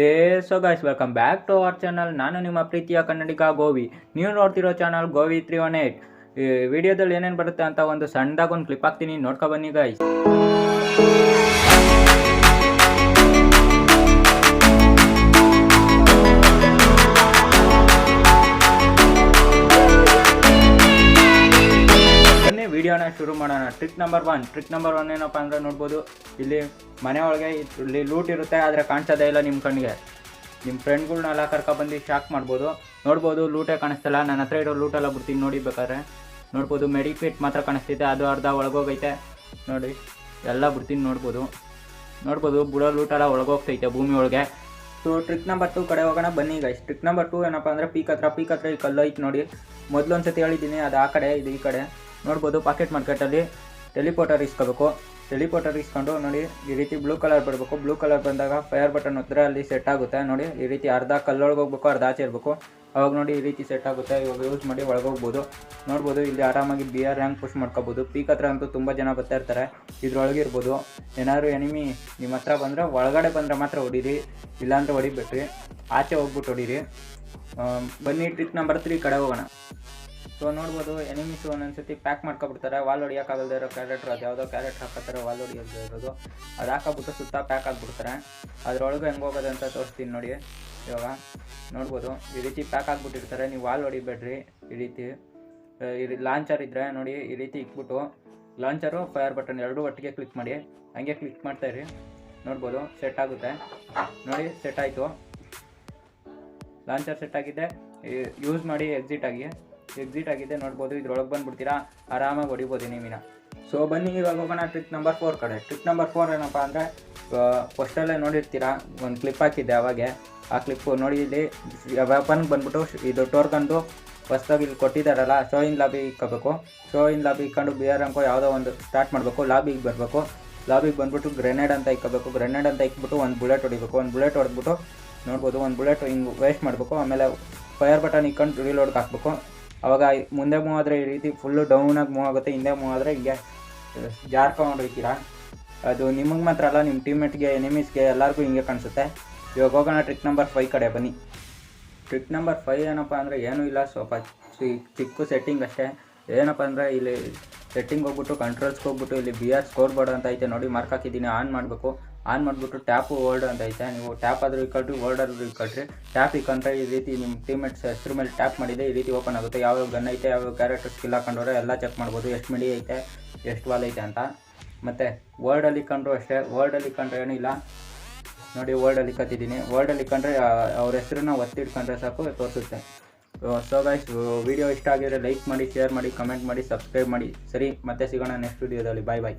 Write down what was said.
Hey so guys welcome back to our channel ನಾನು ನಿಮ್ಮ ಪ್ರೀತಿಯ ಕನ್ನಡಿಗ ಗೋವಿ. ನೀವು ನೋಡ್ತಿರೋ channel Govi three one eight ವಿಡಿಯೋದಲ್ಲಿ ಏನೇನು ಬರುತ್ತೆ ಅಂತ ಒಂದು ಸಣ್ಣದಾಗ ಒಂದು ಕ್ಲಿಪ್ ಹಾಕ್ತೀನಿ. ನೋಡ್ಕೊ ಬನ್ನಿ ಗೈಸ್ ವಿಡಿಯೋನ ಶುರು ಮಾಡೋಣ. Trick number one trick number one ಏನಪ್ಪ ಅಂದರೆ ನೋಡ್ಬೋದು, ಇಲ್ಲಿ ಮನೆ ಒಳಗೆ ಇಲ್ಲಿ ಲೂಟ್ ಇರುತ್ತೆ, ಆದರೆ ಕಾಣಿಸೋದೇ ಇಲ್ಲ ನಿಮ್ಮ ಕಣ್ಣಿಗೆ ನಿಮ್ಮ ಫ್ರೆಂಡ್ಗಳ್ನೆಲ್ಲ ಕರ್ಕೊಬಂದು ಶಾಕ್ ಮಾಡ್ಬೋದು. ನೋಡ್ಬೋದು ಲೂಟೇ ಕಾಣಿಸ್ತಲ್ಲ. ನನ್ನ ಹತ್ರ ಇರೋ ಲೂಟೆಲ್ಲ ಬಿಡ್ತೀನಿ ನೋಡಿ ಬೇಕಾದ್ರೆ. ನೋಡ್ಬೋದು ಮೆಡಿಕೇಟ್ ಮಾತ್ರ ಕಾಣಿಸ್ತೈತೆ ಅದು ಅರ್ಧ ಒಳಗೋಗೈತೆ. ನೋಡಿ, ಎಲ್ಲ ಬಿಡ್ತೀನಿ ನೋಡ್ಬೋದು. ನೋಡ್ಬೋದು, ಬುಡೋ ಲೂಟೆಲ್ಲ ಒಳಗೋಗ್ತೈತೆ ಭೂಮಿ ಒಳಗೆ. ಸೊ ಟ್ರಿಕ್ ನಂಬರ್ ಟು ಕಡೆ ಹೋಗೋಣ. ಬನ್ನಿ ಗೈಸ್ ಟ್ರಿಕ್ ನಂಬರ್ ಟೂ ಏನಪ್ಪ ಅಂದರೆ ಪೀಕ್ ಹತ್ರ ಪೀಕ್ ಹತ್ರ ಈ ಕಲ್ಲು ಐತೆ ನೋಡಿ. ಮೊದಲು ಒಂದ್ಸತಿ ಹೇಳಿದ್ದೀನಿ, ಅದು ಆ ಕಡೆ, ಇದು ಈ ಕಡೆ. ನೋಡ್ಬೋದು ಪಾಕೆಟ್ ಮಾರ್ಕೆಟಲ್ಲಿ ಟೆಲಿಪೋಟರ್ ಇಸ್ಕೋಬೇಕು. ಟೆಲಿಪೋಟರ್ ಇಸ್ಕೊಂಡು ನೋಡಿ, ಈ ರೀತಿ ಬ್ಲೂ ಕಲರ್ ಬರಬೇಕು. ಬ್ಲೂ ಕಲರ್ ಬಂದಾಗ ಫೈರ್ ಬಟನ್ ಹತ್ರ ಅಲ್ಲಿ ಸೆಟ್ ಆಗುತ್ತೆ. ನೋಡಿ, ಈ ರೀತಿ ಅರ್ಧ ಕಲ್ಲೊಳಗೆ ಹೋಗ್ಬೇಕು, ಅರ್ಧ ಆಚೆ ಇರಬೇಕು. ಅವಾಗ ನೋಡಿ ಈ ರೀತಿ ಸೆಟ್ ಆಗುತ್ತೆ, ಇವಾಗ ಯೂಸ್ ಮಾಡಿ ಒಳಗೋಗ್ಬೋದು. ನೋಡ್ಬೋದು, ಇಲ್ಲಿ ಆರಾಮಾಗಿ ಬಿ ಆರ್ ರ್ಯಾಂಕ್ ಪುಷ್ ಮಾಡ್ಕೋಬೋದು. ಪೀಕ್ ಹತ್ರ ಅಂತೂ ತುಂಬ ಜನ ಬರ್ತಾ ಇರ್ತಾರೆ. ಇದ್ರೊಳಗೆ ಇರ್ಬೋದು. ಏನಾದ್ರು ಎನಿಮಿ ನಿಮ್ಮ ಹತ್ರ ಬಂದರೆ, ಒಳಗಡೆ ಬಂದರೆ ಮಾತ್ರ ಹೊಡೀರಿ. ಇಲ್ಲಾಂದ್ರೆ ಹೊಡಿಬೇಡ್ರಿ. ಆಚೆ ಹೋಗ್ಬಿಟ್ಟು ಹೊಡೀರಿ. ಬನ್ನಿ ಟ್ರಿಪ್ ನಂಬರ್ ತ್ರೀ ಕಡೆ ಹೋಗೋಣ. ಸೊ ನೋಡ್ಬೋದು ಎನಿಮೀಸ್ ಒಂದೊಂದ್ಸತಿ ಪ್ಯಾಕ್ ಮಾಡ್ಕೊಬಿಡ್ತಾರೆ. ವಾಲ್ ಹೊಡಿಯೋಕ್ಕಾಗಲ್ದೇ ಇರೋ ಕ್ಯಾರೆಕ್ಟರ್ ಅದು ಯಾವುದೋ ಕ್ಯಾರೆಕ್ಟರ್ ಹಾಕೋತಾರೆ ವಾಲ್ ಹೊಡಿಯೋದು ಇರೋದು. ಅದು ಹಾಕೋಬಿಟ್ಟು ಸುತ್ತ ಪ್ಯಾಕ್ ಆಗಿಬಿಡ್ತಾರೆ. ಅದರೊಳಗೆ ಹೆಂಗೆ ಹೋಗೋದು ಅಂತ ತೋರಿಸ್ತೀನಿ ನೋಡಿ ಇವಾಗ. ನೋಡ್ಬೋದು, ಈ ರೀತಿ ಪ್ಯಾಕ್ ಆಗಿಬಿಟ್ಟಿರ್ತಾರೆ. ನೀವು ವಾಲ್ ಹೊಡಿಬೇಡ್ರಿ, ಈ ರೀತಿ. ಲಾಂಚರ್ ಇದ್ದರೆ ನೋಡಿ, ಈ ರೀತಿ ಇಕ್ಬಿಟ್ಟು ಲಾಂಚರು ಫೈರ್ ಬಟನ್ ಎರಡೂ ಒಟ್ಟಿಗೆ ಕ್ಲಿಕ್ ಮಾಡಿ. ಹಂಗೆ ಕ್ಲಿಕ್ ಮಾಡ್ತಾ ಇರಿ. ನೋಡ್ಬೋದು ಸೆಟ್ ಆಗುತ್ತೆ. ನೋಡಿ ಸೆಟ್ ಆಯಿತು. ಲಾಂಚರ್ ಸೆಟ್ ಆಗಿದೆ. ಯೂಸ್ ಮಾಡಿ ಎಕ್ಸಿಟ್ ಆಗಿ. ಎಕ್ಸಿಟ್ ಆಗಿದೆ, ನೋಡ್ಬೋದು, ಇದ್ರೊಳಗೆ ಬಂದ್ಬಿಡ್ತೀರಾ? ಆರಾಮಾಗಿ ಹೊಡಿಬೋದು ನೀವಿನ ಸೊ ಬನ್ನಿ, ಇವಾಗ ಹೋಗೋಣ ಟ್ರಿಕ್ ನಂಬರ್ ಫೋರ್ ಕಡೆ. ಟ್ರಿಕ್ ನಂಬರ್ ಫೋರ್ ಏನಪ್ಪ ಅಂದರೆ ಫಸ್ಟಲ್ಲೇ ನೋಡಿರ್ತೀರಾ, ಒಂದು ಕ್ಲಿಪ್ ಹಾಕಿದ್ದೆ ಅವಾಗೆ. ಆ ಕ್ಲಿಪ್ಪು ನೋಡಿ, ಇಲ್ಲಿ ಬಂದ್ಬಿಟ್ಟು ಇದು ಟೋರ್ಗಂಡು ಹೊಸ್ದಾಗಿ ಇಲ್ಲಿ ಕೊಟ್ಟಿದ್ದಾರಲ್ಲ ಶೋ ಇನ್ ಲಾಬಿ ಇಕ್ಕೋಬೇಕು. ಶೋ ಇನ್ ಲಾಬಿ ಇಕ್ಕೊಂಡು ಬಿ ಆರ್ ಅಂಕೋ ಯಾವುದೋ ಒಂದು ಸ್ಟಾರ್ಟ್ ಮಾಡಬೇಕು ಲಾಬಿಗೆ ಬರಬೇಕು. ಲಾಬಿಗೆ ಬಂದ್ಬಿಟ್ಟು ಗ್ರೆನೇಡ್ ಅಂತ ಇಕ್ಕೋಬೇಕು. ಗ್ರೆನೇಡ್ ಅಂತ ಇಕ್ಬಿಟ್ಟು ಒಂದು ಬುಲೆಟ್ ಹೊಡಿಬೇಕು. ಒಂದು ಬುಲೆಟ್ ಹೊಡೆದ್ಬಿಟ್ಟು, ನೋಡ್ಬೋದು, ಒಂದು ಬುಲೆಟ್ ಹಿಂಗೆ ವೇಸ್ಟ್ ಮಾಡಬೇಕು. ಆಮೇಲೆ ಫೈರ್ ಬಟನ್ ಇಕ್ಕೊಂಡು ರೀಲೋಡ್ಗೆ ಹಾಕ್ಬೇಕು. ಅವಾಗ ಮುಂದೆ ಮೂವ್ ಆದರೆ ಈ ರೀತಿ ಫುಲ್ಲು ಡೌನಾಗಿ ಮೂವ್ ಆಗುತ್ತೆ, ಹಿಂದೆ ಮೂವ್ ಆದರೆ ಹಿಂಗೆ ಜಾರ್ಕೊಂಡು ಹೋಗ್ತೀರಾ ಅದು ನಿಮಗೆ ಮಾತ್ರ ಅಲ್ಲ ನಿಮ್ಮ ಟೀಮ್ಮೇಟ್ಗೆ ಎನಿಮೀಸ್ಗೆ ಎಲ್ಲರಿಗೂ ಹಿಂಗೆ ಕಾಣಿಸುತ್ತೆ. ಇವಾಗ ಹೋಗೋಣ ಟ್ರಿಕ್ ನಂಬರ್ ಫೈವ್ ಕಡೆ ಬನ್ನಿ. ಟ್ರಿಕ್ ನಂಬರ್ ಫೈವ್ ಏನಪ್ಪ ಅಂದರೆ ಏನೂ ಇಲ್ಲ ಸ್ವಲ್ಪ ಚಿಕ್ಕ ಸೆಟ್ಟಿಂಗ್ ಅಷ್ಟೇ. ಏನಪ್ಪ ಅಂದರೆ ಇಲ್ಲಿ ಸೆಟ್ಟಿಂಗ್ ಹೋಗ್ಬಿಟ್ಟು ಕಂಟ್ರೋಲ್ಸ್ಗೆ ಹೋಗ್ಬಿಟ್ಟು, ಇಲ್ಲಿ ಬಿ ಆರ್ ಸ್ಕೋರ್ ಬೋರ್ಡ್ ಅಂತ ಐತೆ, ನೋಡಿ ಮಾರ್ಕ್ ಹಾಕಿದ್ದೀನಿ ಆನ್ ಮಾಡಬೇಕು. ಆನ್ ಮಾಡಿಬಿಟ್ಟು ಟ್ಯಾಪು ವರ್ಡ್ ಅಂತ ಐತೆ. ನೀವು ಟ್ಯಾಪ್ ಆದರೂ ಇಕ್ಕಟ್ರಿ ವರ್ಡ್ ಆದರೂ ಇಕ್ಕಟ್ರಿ ಟ್ಯಾಪ್ ಇಕ್ಕಂಡ್ರೆ ಈ ರೀತಿ ನಿಮ್ಮ ಟೀಮೇಟ್ಸ್ ಹೆಸರು ಮೇಲೆ ಟ್ಯಾಪ್ ಮಾಡಿದೆ ಈ ರೀತಿ ಓಪನ್ ಆಗುತ್ತೆ. ಯಾವ್ಯಾವ ಗನ್ ಐತೆ, ಯಾವ್ಯಾವ ಕ್ಯಾರೆಕ್ಟರ್ ಸ್ಕಿಲ್ ಹಾಕೊಂಡವ್ರೆ ಎಲ್ಲ ಚೆಕ್ ಮಾಡ್ಬೋದು. ಎಷ್ಟು ಮಿಡಿ ಐತೆ, ಎಷ್ಟು ವಾಲ್ ಐತೆ ಅಂತ. ಮತ್ತು ವರ್ಲ್ಡಲ್ಲಿ ಇಕ್ಕಂಡ್ರು ಅಷ್ಟೇ. ವರ್ಲ್ಡಲ್ಲಿ ಕಂಡ್ರೆ ಏನಿಲ್ಲ. ನೋಡಿ ವರ್ಡಲ್ಲಿ ಕತ್ತಿದ್ದೀನಿ. ವರ್ಲ್ಡಲ್ಲಿ ಕಂಡ್ರೆ ಅವ್ರ ಹೆಸರನ್ನ ಒತ್ತಿಡ್ಕೊಂಡ್ರೆ ಸಾಕು, ತೋರಿಸುತ್ತೆ. ಸೊ ಗೈಸ್ ವಿಡಿಯೋ ಇಷ್ಟ ಆಗಿದ್ರೆ ಲೈಕ್ ಮಾಡಿ ಶೇರ್ ಮಾಡಿ ಕಮೆಂಟ್ ಮಾಡಿ ಸಬ್ಸ್ಕ್ರೈಬ್ ಮಾಡಿ. ಸರಿ, ಮತ್ತೆ ಸಿಗೋಣ ನೆಕ್ಸ್ಟ್ ವಿಡಿಯೋದಲ್ಲಿ ಬಾಯ್ ಬಾಯ್